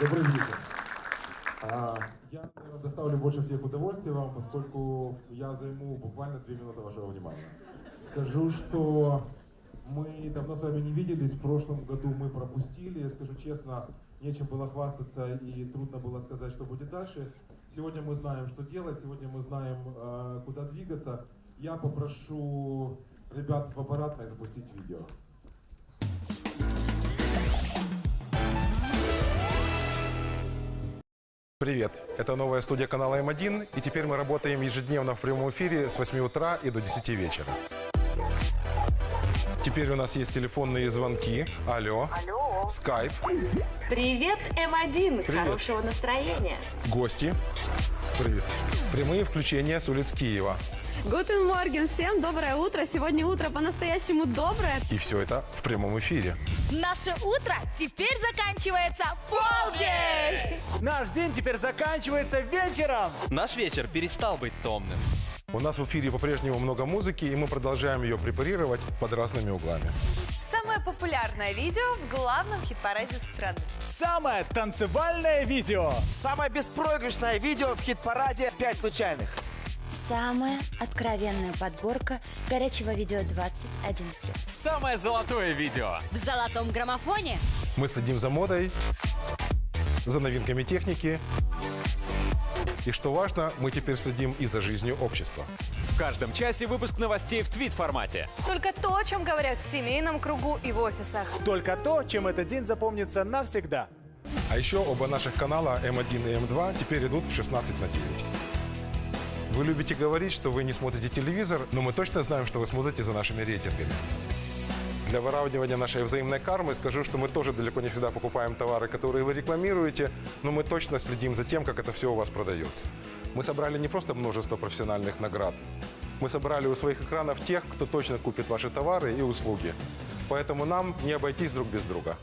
Добрый вечер. А, Я наверное, доставлю больше всех удовольствия вам, поскольку я займу буквально две минуты вашего внимания. Скажу, что мы давно с вами не виделись, в прошлом году мы пропустили, скажу честно, нечем было хвастаться и трудно было сказать, что будет дальше. Сегодня мы знаем, что делать, сегодня мы знаем, э, куда двигаться. Я попрошу ребят в аппаратной запустить видео. Привет! Это новая студия канала М1, и теперь мы работаем ежедневно в прямом эфире с 8 утра и до 10 вечера. Теперь у нас есть телефонные звонки. Алло. Алло. Скайп. Привет, М1. Привет. Хорошего настроения. Гости. Привет. Прямые включения с улиц Киева. Гутен Морген, всем доброе утро. Сегодня утро по-настоящему доброе. И все это в прямом эфире. Наше утро теперь заканчивается полдень! Наш день теперь заканчивается вечером. Наш вечер перестал быть томным. У нас в эфире по-прежнему много музыки, и мы продолжаем ее препарировать под разными углами. Самое популярное видео в главном хит-параде страны. Самое танцевальное видео. Самое беспроигрышное видео в хит-параде «Пять случайных». Самая откровенная подборка горячего видео 21+. Самое золотое видео. В золотом граммофоне Мы следим за модой, за новинками техники. И что важно, мы теперь следим и за жизнью общества. В каждом часе выпуск новостей в твит-формате. Только то, о чем говорят в семейном кругу и в офисах. Только то, чем этот день запомнится навсегда. А еще оба наших канала М1 и М2 теперь идут в 16 на 9. Вы любите говорить, что вы не смотрите телевизор, но мы точно знаем, что вы смотрите за нашими рейтингами. Для выравнивания нашей взаимной кармы скажу, что мы тоже далеко не всегда покупаем товары, которые вы рекламируете, но мы точно следим за тем, как это все у вас продается. Мы собрали не просто множество профессиональных наград, мы собрали у своих экранов тех, кто точно купит ваши товары и услуги. Поэтому нам не обойтись друг без друга.